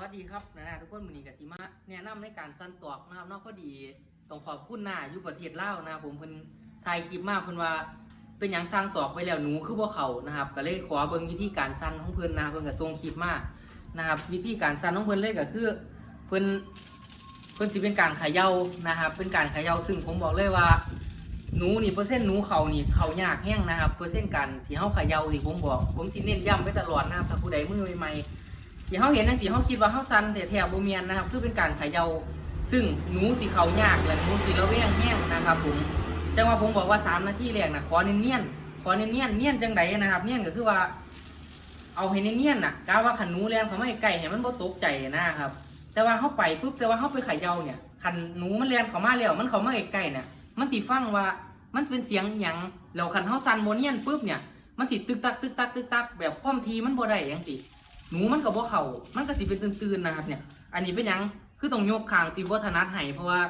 วัสดีครับนะนะทุกคนมือนีกับซิมาแนะนำในการสั้นตอกนะครับนอกพอดีต้องขอบคุณหน้าอยู่ประเทศลาวนะผมเพิ่นถ่ายคลิปมาเพิ่นว่าเป็นหยังสร้างตอกไปแล้วหนูคือบ่เขานะครับก็เลยขอเบิ่งวิธีการสั้นของเพิ่นนะเพิ่นก็ส่งคลิปมานะครับวิธีการสั้นของเพิ่นเลยก็คือเพิ่นเพิ่นสิเป็นการขย่านะครับเป็นการขย่าซึ่งผมบอกเลยว่าหนูนี่เปอร์เซ็นต์หนูเขานี่เขายากแห้งนะครับเปอร์เซ็นต์การที่เฮาขย่าที่ผมบอก ผมสิเน้นย้ำไว้ตลอดนะครับถ้าผู้ใดมือใหม่ๆ ที่เขาเห็นนั่นสิเขาคิดว่าเขาซันแต่แถวโบเมียนนะครับ คือเป็นการเขย่าซึ่งหนูสีเขายากและหนูสีระแวงแห้งนะครับผมจังว่าผมบอกว่าสามนาทีแรกนะขอเนียนๆขอเนียนๆเนียนจังใดนะครับ เนียนก็คือว่า เอาให้เนียนๆน่ะกาว่าขันหนูแรงเขาไม่ไก่ให้มันบ่ตกใจนะครับ แต่ว่าเขาไปปุ๊บแต่ว่าเขาไปเขย่าเนี่ยขันหนูมันแรงเขามาแล้วมันเขามาใกล้ๆเนี่ยมันสิฟังว่ามันเป็นเสียงหยังแล้วขันเขาซันโมเนียนปุ๊บเนี่ยมันสิตึกตักตึกตักตึกตักแบบความทีมันบ่ได้ยังสิ หนูมันกับว่าเขามันก็สิเป็นตื่นๆนะครับเนี่ย อันนี้เป็นยังคือต้องยกคางตีวัฒนัดให้เพราะว่า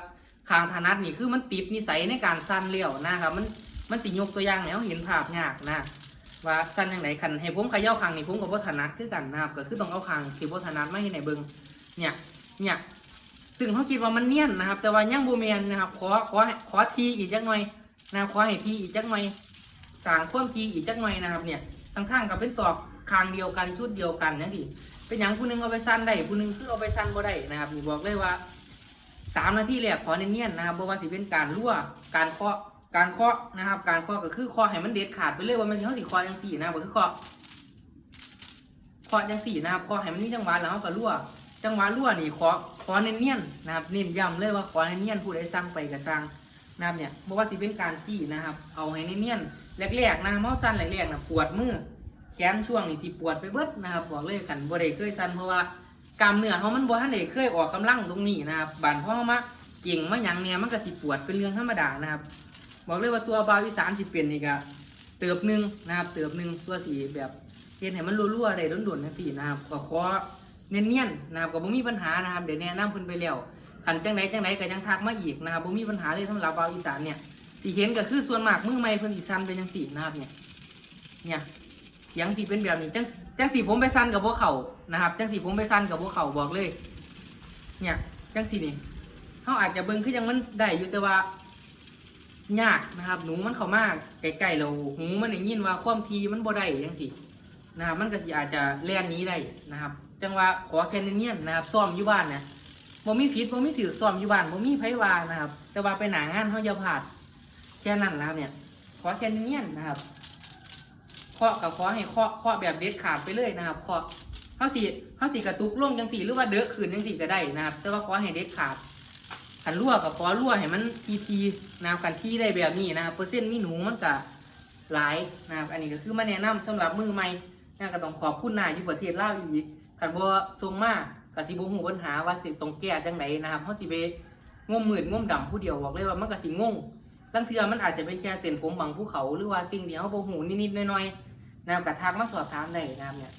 คางธนัดนี่คือมันติดนิสัยในการสั้นเลี้ยวนะครับ มันมันสิยกตัวอย่างแล้วเห็นภาพยากนะว่าสั้นยังไงคันให้ผมเขย่าคางนี่ผมกับวัฒนัดคือกันนะครับก็คือต้องเอาคางตีวัฒนัดไม่ให้ไหนเบิงเนี่ยเนี่ยซึ่งเขาคิดว่ามันเนียนนะครับ แต่ว่ายังบูเมียนนะครับขอขอขอทีอีกจักหน่อยนะขอให้ทีอีกจักหน่อยสางควมทีอีกจักหน่อยนะครับ เนี่ยทั้งข้างกับเป็นตอก คางเดียวกันชุดเดียวกันนะที่เป็นอย่างผู้หนึงเอาไปสั้นได้ผู้หนึงคือเอาไปสั้นบ่ได้นะครับนี่บอกเลยว่าสามนาทีแรกขอเนียนๆนะครับบ่ว่าสิเป็นการรั่วการเคาะการเคาะนะครับ การเคาะก็คือเคาะให้มันเด็ดขาดไปเลยว่ามันสิเขาสิเคาะจังสี่นะบก็คือเคาะเคาะจังสี่นะครับเคาะให้มันมีจังหวะแล้วเขาก็รั่วจังหวะรั่วนี่ขอขอเนียนๆนะครับเน้นย้ำเลยว่าขอเนียนๆผู้ใดสั่งไปก็สั่งนะครับเนี่ยบ่ว่าสิเป็นการจี้นะครับ เอาให้เนียนๆแรกๆนะเมาสั้นแรกๆนะปวดมือ ขนช่วงนี่สิปวดไปเบิดนะครับบอกเลยกันบ่ได้เคยสั่นเพราะว่ากล้ามเนื้อเขามันบ่ทันได้เคยออกกำลังตรงนี้นะครับบานพราะเขามาเก่งมาหยังเนี่ยมันก็สิปวดเป็นเรื่องธรรมดานะครับ บอกเลยว่าตัวบาวอีสานสิเปลี่ยนนี่ก็เติบหนึ่งนะครับ เติบหนึ่งตัวสีแบบเห็นให้มันรั่วๆได้ด่วนๆจังซี่นะครับก็ขอเนียนๆนะครับก็บ่มีปัญหานะครับเดี๋ยวแนะนำเพิ่นไปแล้วขันจังไดจังไดก็ยังทักมาอีกนะครับบ่มีปัญหาเลยสำหรับบาวอีสานเนี่ยที่เห็นก็คือส่วนมากมือใหม่เพิ่นสิสั่นเป็นจังซี่นะครับเนี่ยเนี่ย เสียงที่เป็นแบบนี้จังจังสีผมไปสั่นกับพวกเขานะครับจังสีผมไปสั่นกับพวกเขาบอกเลย เนี่ยจังสีนี่เขาอาจจะเบิ่งคือยังมันได้อยู่แต่ว่ายากนะครับ หนูมันเข้ามากใกล้ๆเราหูมันได้ยินว่าความทีมันบ่ได้จังซี่นะครับมันก็สิอาจจะแล่นนี้ได้นะครับ จังว่าขอแค่เนียนนะครับซ้อมอยู่บ้านนะบ่มีผิดบ่มีถือซ้อมอยู่บ้านบ่มีไผวานะครับ แต่ว่าไปหนางานเฮาอย่าพลาดแค่นั้นนะครับเนี่ยขอแค่เนียนนะครับ เคาะกับขอให้เคาะเคาะแบบเด็ดขาดไปเลยนะครับเคาะเฮาสิเฮาสิกระตุกลงจังสี่หรือว่าเด้อขึ้นจังสี่ก็ได้นะครับ แต่ว่าขอให้เด็ดขาดคันรั่วกับขอรั่วให้มันทีๆนะครับกันที่ได้แบบนี้นะครับเปอร์เซ็นต์มีหนูมันก็หลายนะครับ อันนี้ก็คือมาแนะนำสำหรับมือใหม่นะก็ต้องขอบคุณนายอยู่ประเทศลาวอยู่อีกคันบ่ส่งมากกสิบ่ฮู้ปัญหาว่าสิต้องแก้จังไดนนะครับเฮาสิไปงมมืดงมดำผู้เดียวบอกเลยว่ามันก็สิงงลังเทือมันอาจจะเป็นแค่เส้นผมบางภูเขาหรือว่าสิ่งที่เฮาบ่ฮู้นิดๆหน่อยๆ นะครับก็ทักมาสอบถามได้นะครับเนี่ย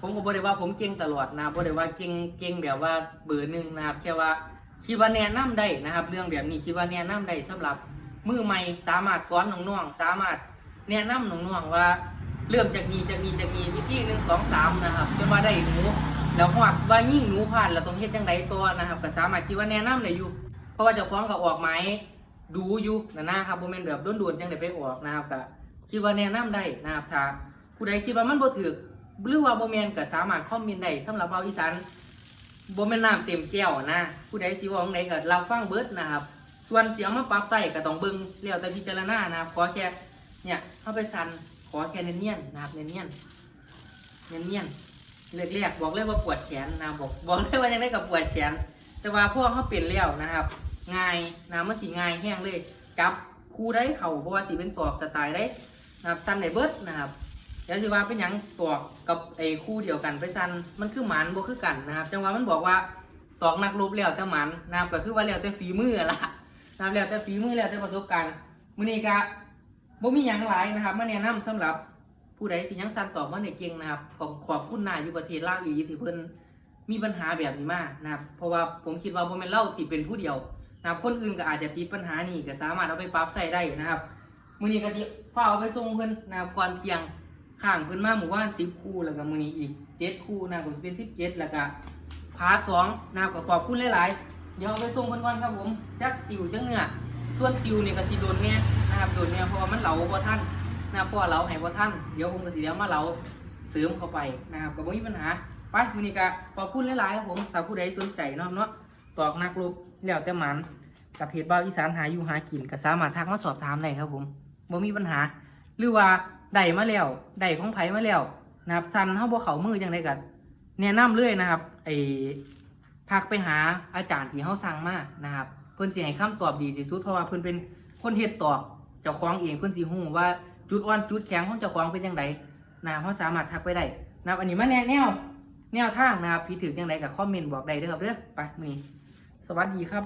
ผมก็บ่ได้ว่าผมเก่งตลอดนะบบ่ได้ว่าเก่งเก่งแบบว่าเบอร์หนึ่งนะครับแค่ว่าคิดว่าแนะนำได้นะครับ เรื่องแบบนี้คิดว่าแนะนำได้สำหรับมือใหม่สามารถสอนน้องๆสามารถแนะนำน้องๆว่าเริ่มจากนี้จากนี้จากนี้วิธีหนึ่งสองสามนะครับจนว่าได้หนูแล้วหอดว่ายิ่งหนูผ่านเราต้องเฮ็ดจังไดตัวนะครับก็สามารถคิดว่าแนะนำได้อยู่เพราะว่าเจ้าของก็ออกไม้ดูอยู่นะนะครับโมเมนต์แบบด่วนๆจังได้ไปออกนะครับก็ คิดว่าแนะนำได้นะครับถ้าผู้ใดคิดว่ามันบ่ถูกหรือว่าบ่แมนก็สามารถคอมเมนต์ได้สำหรับเบาอีสานบ่แม่นน้ำเต็มแก้วนะ ผู้ใดสิว่าจังไดก็รับฟังเบิดนะครับ ส่วนเสียงมาปรับใส่ก็ต้องเบิ่งแล้วแต่พิจารณานะครับขอแค่เนี่ยเข้าไปสั่นขอแค่เนียนๆนะครับเนียนๆเนียนๆเรียกๆบอกเลยว่าปวดแขนนะบอกบอกเลยว่ายังได้กับปวดแขน แต่ว่าพวกเขาเปลี่ยนแล้วนะครับ ง่ายนะมันสีง่ายแห้งเลยกับครูได้เข่าเพราะว่าสีเป็นตอกสไตล์ได้ นะครับสั้นในเบิร์ดนะครับเดี๋ยวสิว่าเป็นหยังตอกกับไอ้คู่เดียวกันไปสั้นมันคือหมันบ่คือกันนะครับ จังหวะมันบอกว่าตอกนักรบแล้วแต่หมันนะครับก็คือว่าแล้วแต่ฝีมือละนะครับแล้วแต่ฝีมือแล้วแต่ประสบการณ์มื้อนี้ก็บ่มีหยังหลายนะครับมาแนะนำสำหรับผู้ใดสิยังสั่นตอบมาในเก่งนะครับขอขอบคุณนายอยู่ประเทศลาวอีหลีที่เพิ่นมีปัญหาแบบนี้มากนะครับ เพราะว่าผมคิดว่าบ่แม่นเล่าที่เป็นผู้เดียวนะครับ คนอื่นก็อาจจะติดปัญหานี้ก็สามารถเอาไปปรับใช้ได้นะครับ มื้อนี้ก็สิฟ้าเอาไปส่งเพิ่นนะครับก่อนเที่ยงข้างเพิ่นมาหมู่บ้านสิบคู่แล้วก็มือนี้อีกเจ็ดคู่นะครับก็สิเป็นสิบเจ็ดแล้วก็พาสองนะครับก็ขอบคุณหลายๆเดี๋ยวเอาไปส่งเพิ่นก่อนครับผมจักติวจักเนื้อส่วนติวเนี่ยก็สิโดนแม่นะครับโดนแม่เพราะว่ามันเหลาบ่ทันนะครับเพราะว่าเหลาให้บ่ทันเดี๋ยวผมก็สิเดี๋ยวมาเหลาเสริมเข้าไปนะครับก็บ่มีปัญหาไปมื้อนี้ก็ขอบคุณหลายๆครับผมถ้าผู้ใดสนใจเนาะเนาะตอกนักรบแล้วแต่มันกับเพจบ่าอีสานหาอยู่หากินก็สามารถทักมาสอบถามได้ครับผม บ่มีปัญหา หรือว่าได้มาแล้วได้ของไผมาแล้วนะครับสันเฮาบ่เข้ามือจังไดก็แนะนำเลยนะครับไอ้ทักไปหาอาจารย์ที่เฮาสั่งมานะครับ เพิ่นสิให้คำตอบดีที่สุดเพราะว่าเพิ่นเป็นคนเฮ็ดตอกเจ้าของเองเพิ่นสิฮู้ว่าจุดอ่อนจุดแข็งของเจ้าของเป็นจังไดนะครับเฮาสามารถทักไปได้นะครับอันนี้มาแนะแนวแนวทางนะครับพี่ถือจังไดก็คอมเมนต์บอกได้เด้อครับเด้อไปมื้อนี้สวัสดีครับ